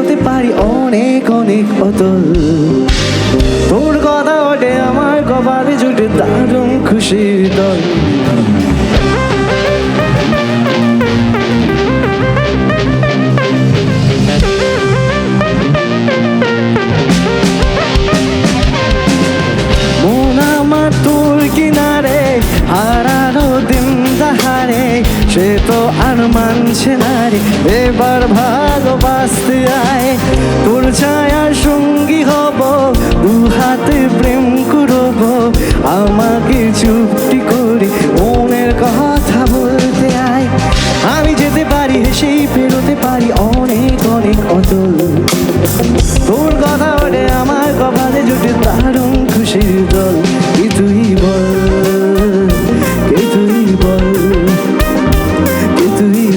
এগোতে পারি অনেক অনেক অতল। তোর কথা ওঠে আমার কপালে জুটে দারুণ খুশির দল। সে তো আর মানছে না রে। এবার ভালোবাসতে আয়। তোর ছায়ার সঙ্গী হব দু হাতে প্রেম করব। আমাকে চুপটি করে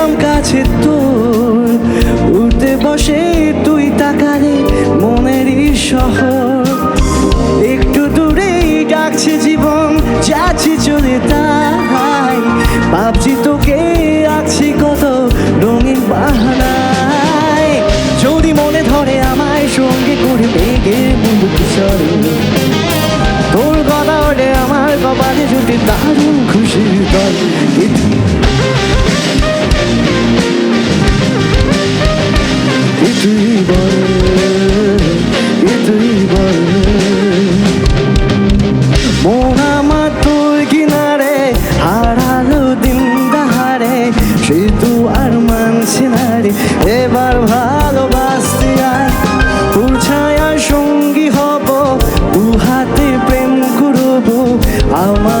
এলাম কাছে তোর উঠতে বসে তুই তাকালে মনেরই শহর। একটু দূরেই ডাকছে জীবন, যাচ্ছি চলে তাই ভাবছি তোকে আছি কত রঙিন বাহানায়। যদি মনে ধরে আমায় সঙ্গে করে মুখ চলে তোর কথা ওঠে, আমার কপালে জুটে দারুণ তো আর মানছে না রে এবার ভালোবাসতে আয় তোর ছায়ার সঙ্গী হব দু হাতে প্রেম করব আমাকে